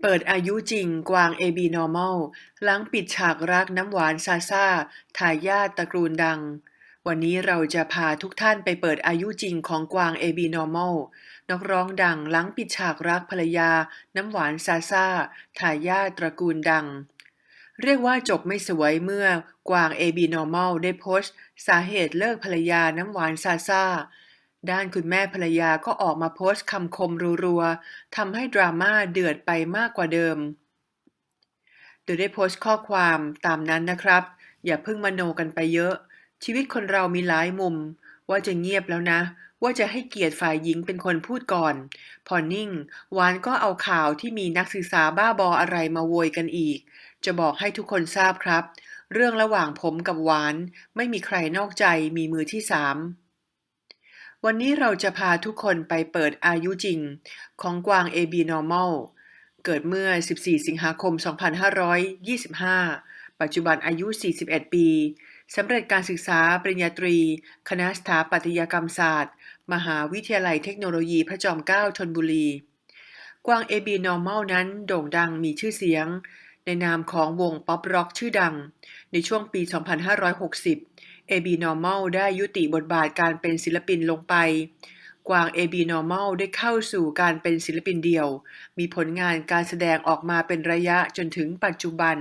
เปิดอายุจริงกวาง AB Normal หลังปิดฉากรักน้ำหวานซาซาทายาทตระกูลดัง วันนี้เราจะพาทุกท่านไปเปิดอายุจริงของกวาง AB Normal นักร้องดังหลังปิดฉากรักภรรยา น้ำหวานซาซาทายาทตระกูลดัง เรียกว่าจบไม่สวยเมื่อกวาง AB Normal ได้โพสต์ สาเหตุเลิกภรรยาน้ำหวานซาซา ด้านคุณแม่ภรรยาก็ออกมาโพสต์คำคมรัวๆทำให้ดราม่าเดือดไปมากกว่าเดิม โดยได้โพสต์ข้อความตามนั้นนะครับ อย่าเพิ่งมโนกันไปเยอะ ชีวิตคนเรามีหลายมุม ว่าจะเงียบแล้วนะ ว่าจะให้เกียรติฝ่ายหญิงเป็นคนพูดก่อน พอนิ่งหวานก็เอาข่าวที่มีนักศึกษาบ้าบออะไรมาโวยกันอีก จะบอกให้ทุกคนทราบครับ เรื่องระหว่างผมกับหวาน ไม่มีใครนอกใจมีมือที่สาม วันนี้เราจะพาทุกคนไปเปิดอายุจริงของกวาง AB Normal เกิดเมื่อ 14 สิงหาคม 2525 ปัจจุบันอายุ 41 ปี สำเร็จการศึกษาปริญญาตรี คณะสถาปัตยกรรมศาสตร์ มหาวิทยาลัยเทคโนโลยีพระจอมเกล้าธนบุรี กวาง AB Normal นั้นโด่งดังมีชื่อเสียง ในนามของวงป๊อปร็อกชื่อดัง ในช่วงปี 2560 AB Normal ได้ยุติบทบาทการเป็นศิลปินลงไป กวาง AB Normal ได้เข้าสู่การเป็นศิลปินเดี่ยว มีผลงานการแสดงออกมาเป็นระยะจนถึงปัจจุบัน